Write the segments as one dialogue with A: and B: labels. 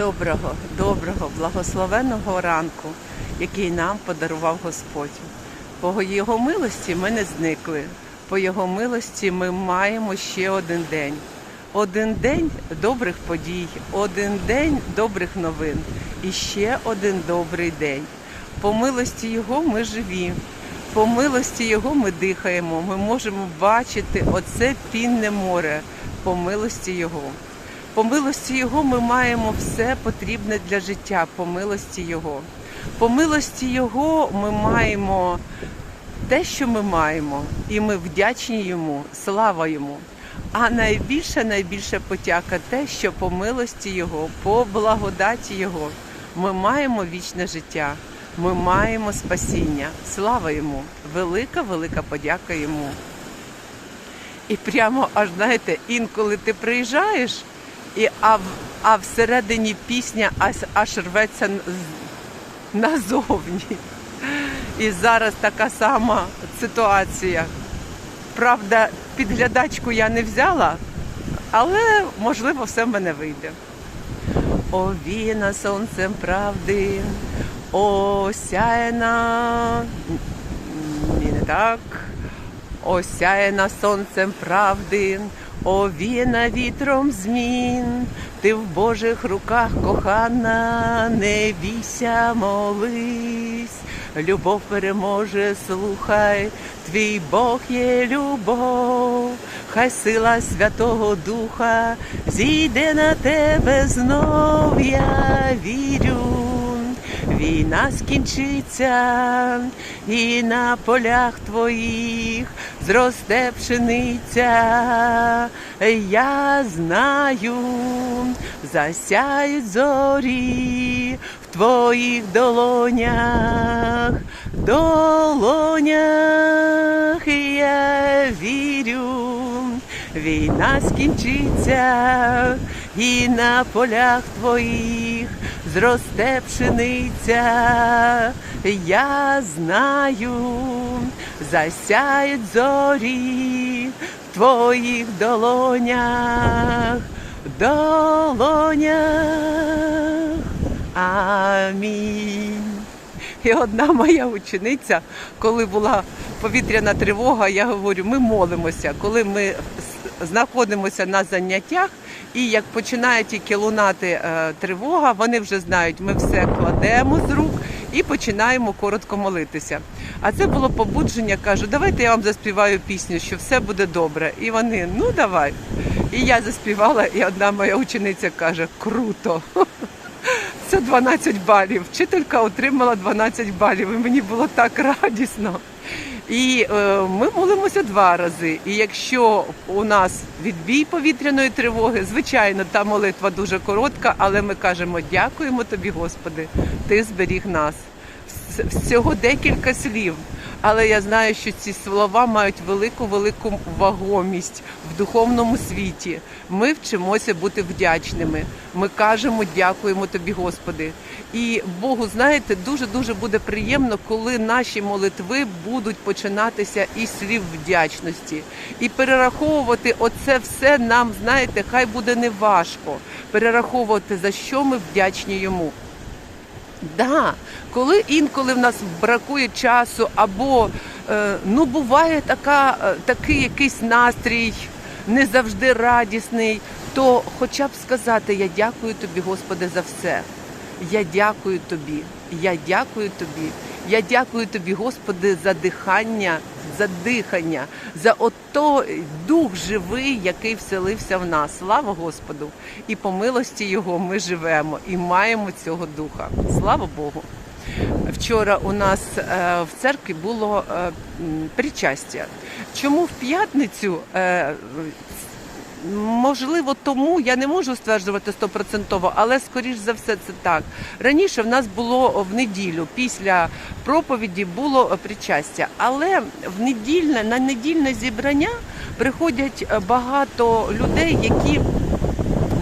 A: Доброго, доброго, благословеного ранку, який нам подарував Господь. По Його милості ми не зникли. По Його милості ми маємо ще один день. Один день добрих подій, один день добрих новин і ще один добрий день. По милості Його ми живі. По милості Його ми дихаємо. Ми можемо бачити оце пінне море. По милості Його. По милості Його ми маємо все потрібне для життя, по милості Його. По милості Його ми маємо те, що ми маємо, і ми вдячні йому, слава йому. А найбільша, найбільша потяка те, що по милості Його, по благодаті Його ми маємо вічне життя, ми маємо спасіння. Слава йому! Велика, велика подяка йому. І прямо аж знаєте, інколи ти приїжджаєш, і а, в, а всередині пісня аж, аж рветься назовні. І зараз така сама ситуація. Правда, підглядачку я не взяла, але можливо все в мене вийде. Овіна сонцем правди, осяяна. Ні, не так. Осяяна сонцем правди, овіяна вітром змін. Ти в Божих руках кохана, не бійся, молись. Любов переможе, слухай, твій Бог є любов, хай сила Святого Духа зійде на тебе знов, я вірю. Війна скінчиться, і на полях твоїх зросте пшениця. Я знаю, засяють зорі в твоїх долонях, долонях я вірю. Війна скінчиться, і на полях твоїх зросте пшениця. Я знаю, засяють зорі в твоїх долонях, долонях. Амінь. І одна моя учениця, коли була повітряна тривога, я говорю, ми молимося. Коли ми знаходимося на заняттях, і як починає тільки лунати е, тривога, вони вже знають, ми все кладемо з рук і починаємо коротко молитися. А це було побудження, кажу, давайте я вам заспіваю пісню, що все буде добре. І вони, ну давай. І я заспівала, і одна моя учениця каже, круто. Це 12 балів. Вчителька отримала 12 балів, і мені було так радісно. І е, ми молимося два рази. І якщо у нас відбій повітряної тривоги, звичайно, та молитва дуже коротка, але ми кажемо дякуємо тобі, Господи, ти зберіг нас. Всього декілька слів. Але я знаю, що ці слова мають велику велику вагомість в духовному світі. Ми вчимося бути вдячними. Ми кажемо дякуємо тобі, Господи. І Богу, знаєте, дуже дуже буде приємно, коли наші молитви будуть починатися із слів вдячності. І перераховувати оце все нам, знаєте, хай буде не важко. Перераховувати за що ми вдячні йому. Да, коли інколи в нас бракує часу, або е, ну буває така, е, такий якийсь настрій не завжди радісний, то хоча б сказати я дякую тобі, Господи, за все. Я дякую тобі, я дякую тобі, я дякую тобі, Господи, за дихання, за дихання, за ото дух живий, який вселився в нас. Слава Господу! І по милості Його ми живемо і маємо цього духа. Слава Богу! Вчора у нас е, в церкві було е, причастя. Чому в п'ятницю? Можливо, тому я не можу стверджувати стопроцентово, але скоріш за все це так. Раніше в нас було в неділю після проповіді було причастя, але в недільне на недільне зібрання приходять е, багато людей, які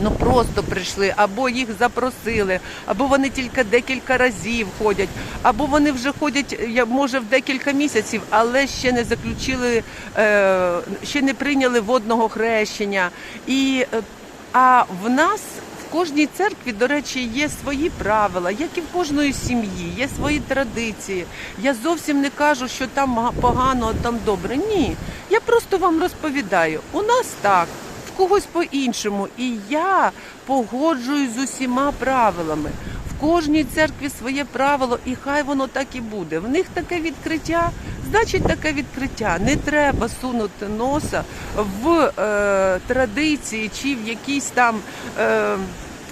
A: ну просто прийшли, або їх запросили, або вони тільки декілька разів ходять, або вони вже ходять, може, в декілька місяців, але ще не заключили, е, ще не прийняли водного хрещення. І, е, а в нас в кожній церкві, до речі, є свої правила, як і в кожної сім'ї, є свої традиції. Я зовсім не кажу, що там погано, а там добре. Ні. Я просто вам розповідаю. У нас так, когось по-іншому. І я погоджуюсь з усіма правилами. В кожній церкві своє правило, і хай воно так і буде. В них таке відкриття, значить таке відкриття. Не треба сунути носа в е, традиції чи в якісь там. Е,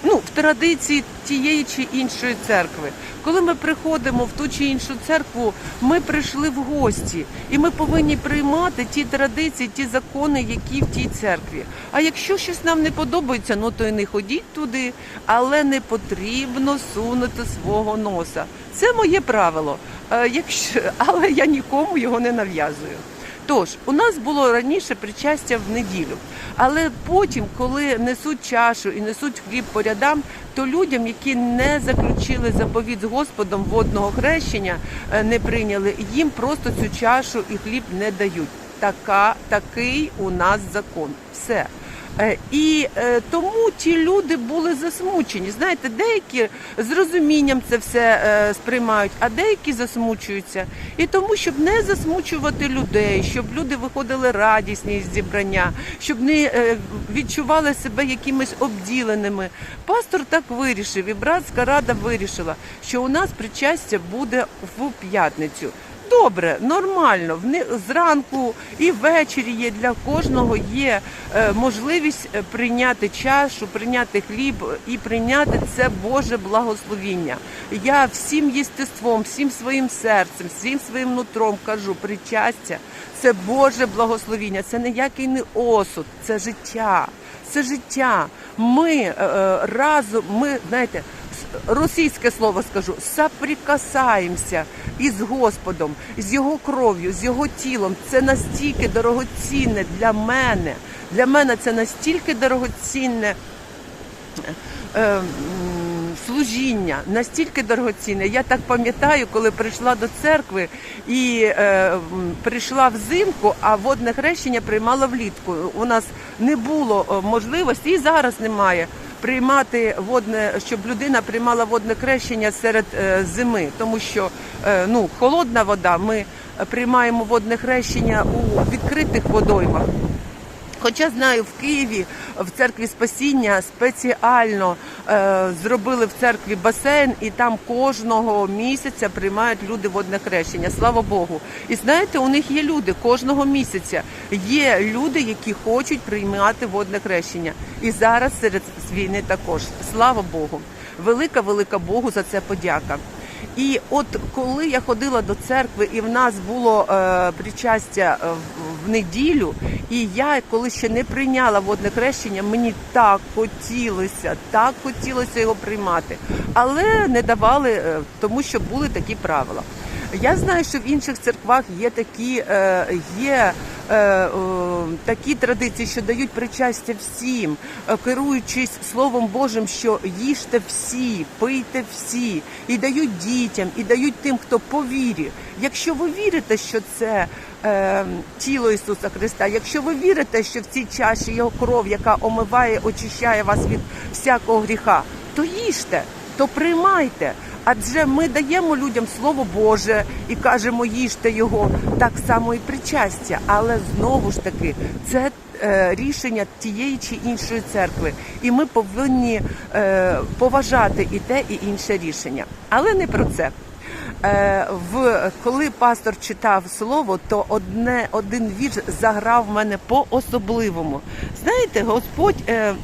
A: Ну, в традиції тієї чи іншої церкви. Коли ми приходимо в ту чи іншу церкву, ми прийшли в гості, і ми повинні приймати ті традиції, ті закони, які в тій церкві. А якщо щось нам не подобається, ну то й не ходіть туди, але не потрібно сунути свого носа. Це моє правило. Е, Якщо, але я нікому його не нав'язую. Тож, у нас було раніше причастя в неділю, але потім, коли несуть чашу і несуть хліб по рядам, то людям, які не заключили заповіт з Господом водного хрещення, е, не прийняли, їм просто цю чашу і хліб не дають. Така, такий у нас закон. Все. Е, І е, тому ті люди були засмучені. Знаєте, деякі з розумінням це все е, сприймають, а деякі засмучуються. І тому, щоб не засмучувати людей, щоб люди виходили радісні з зібрання, щоб не відчували себе якимись обділеними. Пастор так вирішив, і братська рада вирішила, що у нас причастя буде в п'ятницю. Добре, нормально. Зранку і ввечері є для кожного є е, можливість е, прийняти чашу, прийняти хліб і прийняти це Боже благословіння. Я всім єстеством, всім своїм серцем, всім своїм нутром кажу, причастя це Боже благословіння, це ніякий не осуд, це життя. Це життя. Ми е, разом, ми знаєте, російське слово скажу, соприкасаємося із Господом, з Його кров'ю, з Його тілом. Це настільки дорогоцінне для мене. Для мене це настільки дорогоцінне е, служіння настільки дорогоцінне. Я так пам'ятаю, коли прийшла до церкви і е, прийшла взимку, а водне хрещення приймала влітку. У нас не було е, можливості і зараз немає. Приймати водне, щоб людина приймала водне хрещення серед е, зими, тому що е, ну холодна вода. Ми приймаємо водне хрещення у відкритих водоймах. Хоча знаю, в Києві в церкві спасіння спеціально е, зробили в церкві басейн, і там кожного місяця приймають люди водне хрещення. Слава Богу. І знаєте, у них є люди кожного місяця. Є люди, які хочуть приймати водне хрещення. І зараз серед війни також. Слава Богу. Велика, велика Богу за це подяка. І от коли я ходила до церкви, і в нас було е, причастя е, в- неділю, і я, коли ще не прийняла водне хрещення, мені так хотілося, так хотілося його приймати, але не давали, е, тому що були такі правила. Я знаю, що в інших церквах є такі, е, є е, такі традиції, що дають причастя всім, керуючись Словом Божим, що їжте всі, пийте всі, і дають дітям, і дають тим, хто по. Якщо ви вірите, що це е, тіло Ісуса Христа, якщо ви вірите, що в цій чаші його кров, яка омиває, очищає вас від всякого гріха, то їжте, то приймайте. Адже ми даємо людям слово Боже і кажемо, їжте його так само і причастя. Але знову ж таки, це е, рішення тієї чи іншої церкви, і ми повинні е, поважати і те, і інше рішення. Але не про це. Е, в коли пастор читав слово, то одне один вірш заграв в мене по особливому. Знаєте, Господь. Е,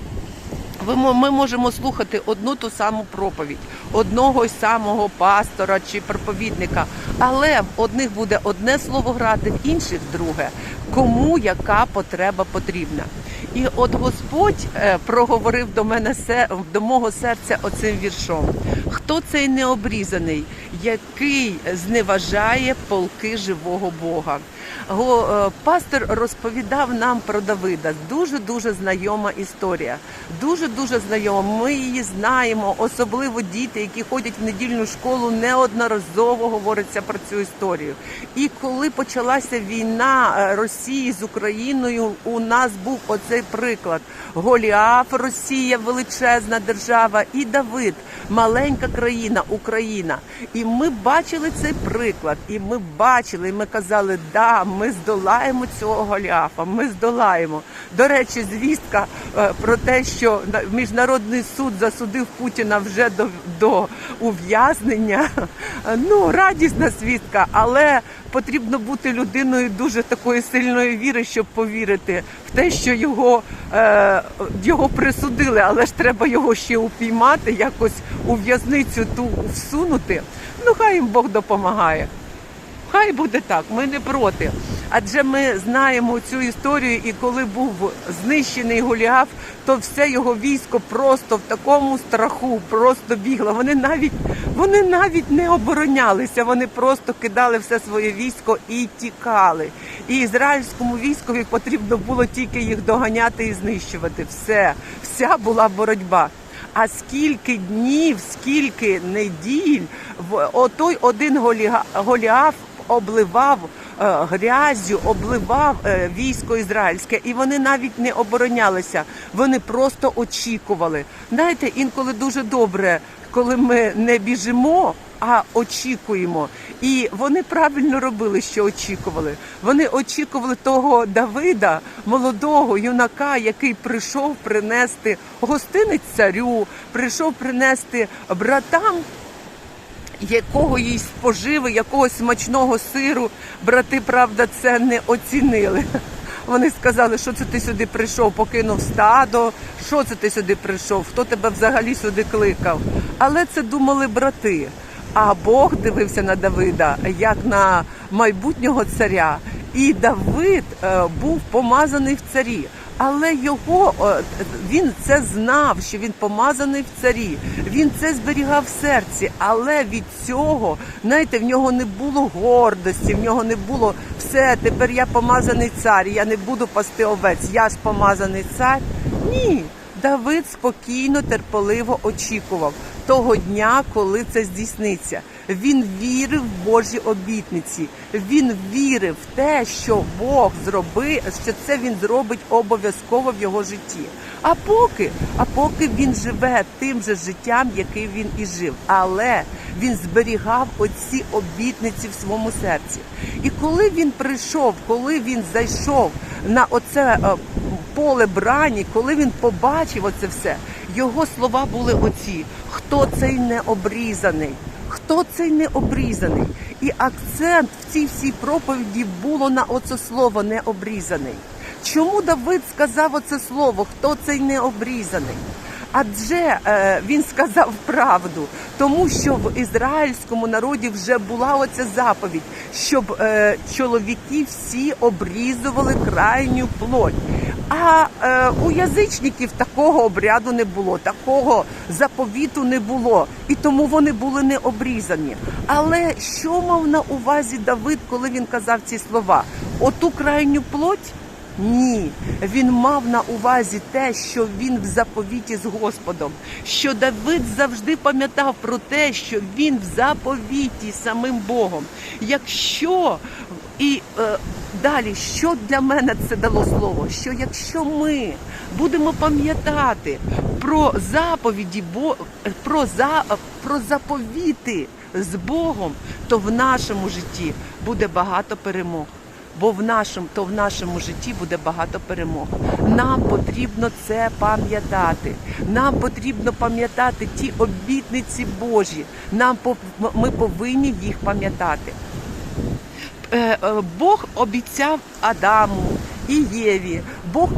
A: ми можемо слухати одну ту саму проповідь одного й самого пастора чи проповідника, але в одних буде одне слово грати, в інших друге. Кому яка потреба потрібна? І от Господь е, проговорив до мене до мого серця оцим віршом. Хто цей необрізаний, який зневажає полки живого Бога? Е, пастор розповідав нам про Давида. Дуже дуже знайома історія. Дуже дуже знайома. Ми її знаємо, особливо діти, які ходять в недільну школу, неодноразово говориться про цю історію. І коли почалася війна е, Росії з Україною, у нас був оцей приклад: Голіаф, Росія, величезна держава, і Давид, маленька країна, Україна. І ми бачили цей приклад, і ми бачили, і ми казали, да, ми здолаємо цього Голіафа, ми здолаємо. До речі, звістка е, про те, що міжнародний суд засудив Путіна вже до, до ув'язнення. Ну, радісна звістка, але потрібно бути людиною дуже такої сильної віри, щоб повірити в те, що його, е, його присудили, але ж треба його ще упіймати, якось у в'язницю ту всунути. Ну, хай їм Бог допомагає. Хай буде так, ми не проти. Адже ми знаємо цю історію, і коли був знищений Голіаф, то все його військо просто в такому страху, просто бігло. Вони навіть вони навіть не оборонялися, вони просто кидали все своє військо і тікали. І ізраїльському військові потрібно було тільки їх доганяти і знищувати. Все, вся була боротьба. А скільки днів, скільки неділь в отой один Голіаф обливав е, грязю, обливав е, військо ізраїльське, і вони навіть не оборонялися. Вони просто очікували. Знаєте, інколи дуже добре, коли ми не біжимо. А очікуємо, і вони правильно робили, що очікували. Вони очікували того Давида, молодого юнака, який прийшов принести гостинець царю, прийшов принести братам якогось поживи, якогось смачного сиру. Брати, правда, це не оцінили. Вони сказали, що це ти сюди прийшов, покинув стадо, що це ти сюди прийшов, хто тебе взагалі сюди кликав. Але це думали брати. А Бог дивився на Давида як на майбутнього царя. І Давид е, був помазаний в царі. Але його він це знав, що він помазаний в царі. Він це зберігав в серці. Але від цього, знаєте, в нього не було гордості, в нього не було все. Тепер я помазаний цар, я не буду пасти овець. Я ж помазаний цар. Ні. Давид спокійно, терпеливо очікував того дня, коли це здійсниться. Він вірив в Божі обітниці. Він вірив в те, що Бог зробив, що це він зробить обов'язково в його житті. А поки, а поки він живе тим же життям, яким він і жив. Але він зберігав оці обітниці в своєму серці. І коли він прийшов, коли він зайшов на оце е, поле брані, коли він побачив оце все, його слова були оці: хто цей не обрізаний? Хто цей не обрізаний? І акцент в цій всій проповіді було на оце слово не обрізаний. Чому Давид сказав оце слово? Хто цей не обрізаний? Адже е, він сказав правду, тому що в ізраїльському народі вже була оця заповідь, щоб е, чоловіки всі обрізували крайню плоть. А е, у язичників такого обряду не було, такого заповіту не було, і тому вони були не обрізані. Але що мав на увазі Давид, коли він казав ці слова? Оту крайню плоть? Ні, він мав на увазі те, що він в заповіті з Господом, що Давид завжди пам'ятав про те, що він в заповіті самим Богом. Якщо і е, далі, що для мене це дало слово? Що якщо ми будемо пам'ятати про заповіді, про за про заповіти з Богом, то в нашому житті буде багато перемог. Бо в нашому то в нашому житті буде багато перемог. Нам потрібно це пам'ятати. Нам потрібно пам'ятати ті обітниці Божі. Нам ми повинні їх пам'ятати. Е, е, Бог обіцяв Адаму і Єві, Бог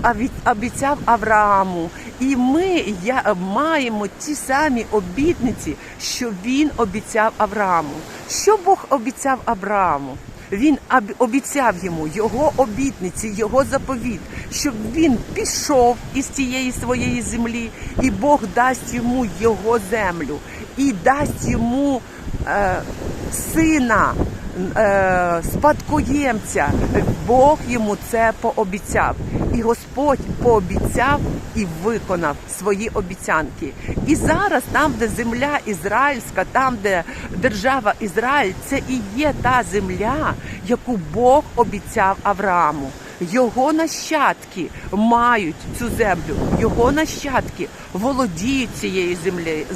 A: обіцяв Аврааму, і ми я, маємо ті самі обітниці, що він обіцяв Аврааму. Що Бог обіцяв Аврааму? Він обіцяв йому його обітниці, його заповіт, щоб він пішов із цієї своєї землі, і Бог дасть йому його землю, і дасть йому е, сина спадкоємця. Бог йому це пообіцяв. І Господь пообіцяв і виконав свої обіцянки. І зараз, там, де земля ізраїльська, там, де держава Ізраїль, це і є та земля, яку Бог обіцяв Аврааму. Його нащадки мають цю землю, його нащадки володіють цією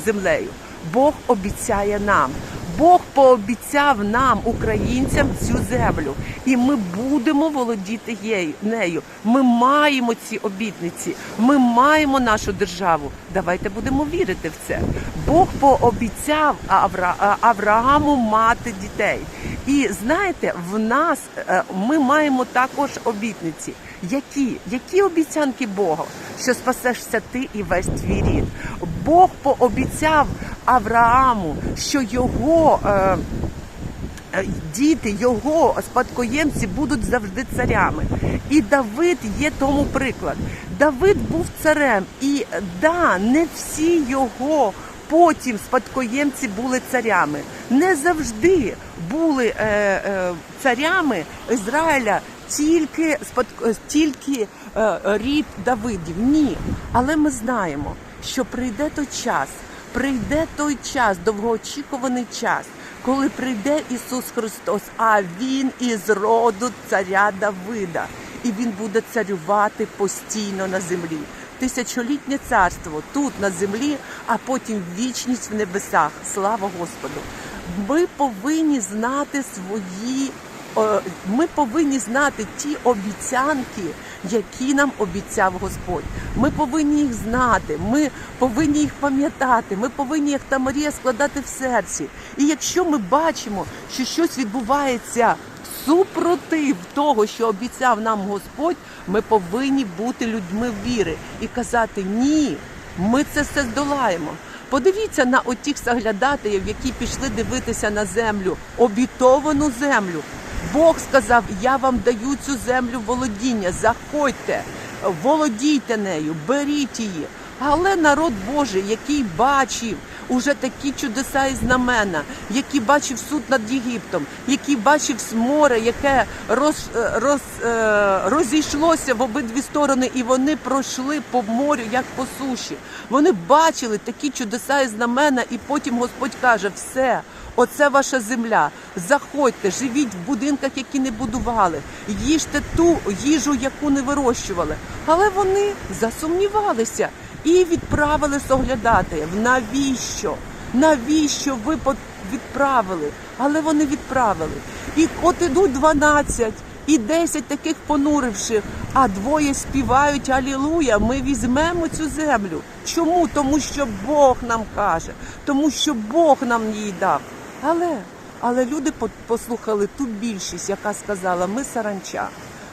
A: землею. Бог обіцяє нам. Бог пообіцяв нам, українцям, цю землю, і ми будемо володіти нею. Ми маємо ці обітниці, ми маємо нашу державу. Давайте будемо вірити в це. Бог пообіцяв Авра... Аврааму мати дітей. І знаєте, в нас е, ми маємо також обітниці. Які? Які обіцянки Бога? Що спасешся ти і весь твій рід. Бог пообіцяв Аврааму, що його. Е, е, Діти його спадкоємці будуть завжди царями. І Давид є тому приклад. Давид був царем, і да, не всі його потім спадкоємці були царями. Не завжди були е, е, царями Ізраїля тільки спадко, тільки е, рід Давидів. Ні. Але ми знаємо, що прийде той час, прийде той час, довгоочікуваний час, коли прийде Ісус Христос, а Він із роду царя Давида, і Він буде царювати постійно на землі. Тисячолітнє царство тут на землі, а потім вічність в небесах. Слава Господу! Ми повинні знати свої. е, Ми повинні знати ті обіцянки, які нам обіцяв Господь. Ми повинні їх знати, ми повинні їх пам'ятати, ми повинні, як та Марія, складати в серці. І якщо ми бачимо, що щось відбувається супротив того, що обіцяв нам Господь, ми повинні бути людьми віри і казати ні, ми це все здолаємо. Подивіться на отіх заглядателів, які пішли дивитися на землю, обітовану землю. Бог сказав: Я вам даю цю землю володіння, заходьте, володійте нею, беріть її. Але народ Божий, який бачив уже такі чудеса і знамена, який бачив суд над Єгиптом, який бачив море, яке роз, е, роз, е, розійшлося в обидві сторони, і вони пройшли по морю, як по суші. Вони бачили такі чудеса і знамена, і потім Господь каже: все. Оце ваша земля. Заходьте, живіть в будинках, які не будували, їжте ту їжу, яку не вирощували. Але вони засумнівалися і відправили соглядати. Навіщо? Навіщо ви відправили? Але вони відправили. І от ідуть 12, і 10 таких понуривши, а двоє співають Алілуя, ми візьмемо цю землю. Чому? Тому що Бог нам каже, тому що Бог нам її дав. Але, але люди по- послухали ту більшість, яка сказала, ми саранча.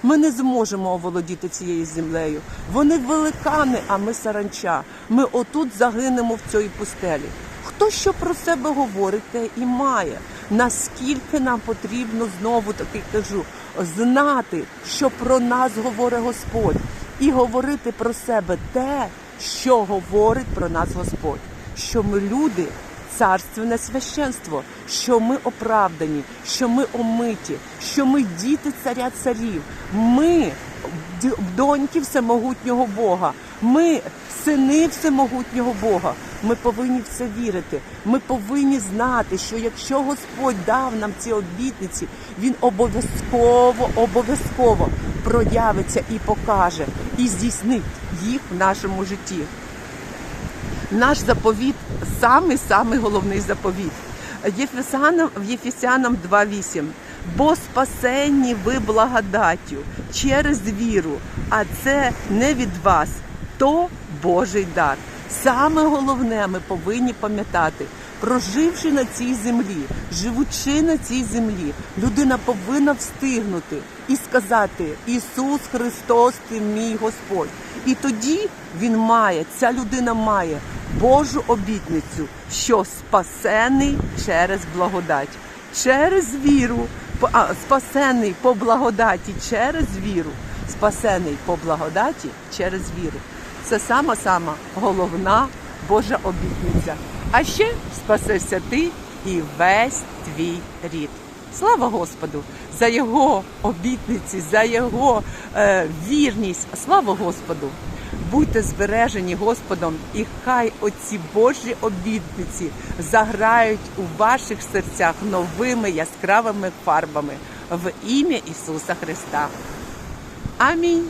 A: Ми не зможемо оволодіти цією землею. Вони великани, а ми саранча. Ми отут загинемо в цій пустелі. Хто що про себе говорить, те і має. Наскільки нам потрібно знову таки кажу, знати, що про нас говорить Господь, і говорити про себе те, що говорить про нас Господь, що ми люди царственне священство, що ми оправдані, що ми омиті, що ми діти царя царів, ми доньки всемогутнього Бога, ми сини всемогутнього Бога. Ми повинні в це вірити. Ми повинні знати, що якщо Господь дав нам ці обітниці, Він обов'язково, обов'язково проявиться і покаже, і здійснить їх в нашому житті. Наш заповіт самий самий головний заповіт. Єфесянам Єфесянам 2.8. Бо спасенні ви благодаттю через віру, а це не від вас, то Божий дар. Саме головне, ми повинні пам'ятати, проживши на цій землі, живучи на цій землі, людина повинна встигнути і сказати: Ісус Христос, ти мій Господь. І тоді він має, ця людина має Божу обітницю, що спасений через благодать, через віру, а, спасений по благодаті через віру, спасений по благодаті через віру. Це сама сама головна Божа обітниця. А ще спасешся ти і весь твій рід. Слава Господу за його обітниці, за його е, вірність. Слава Господу! Будьте збережені Господом, і хай оці Божі обітниці заграють у ваших серцях новими яскравими фарбами в ім'я Ісуса Христа. Амінь.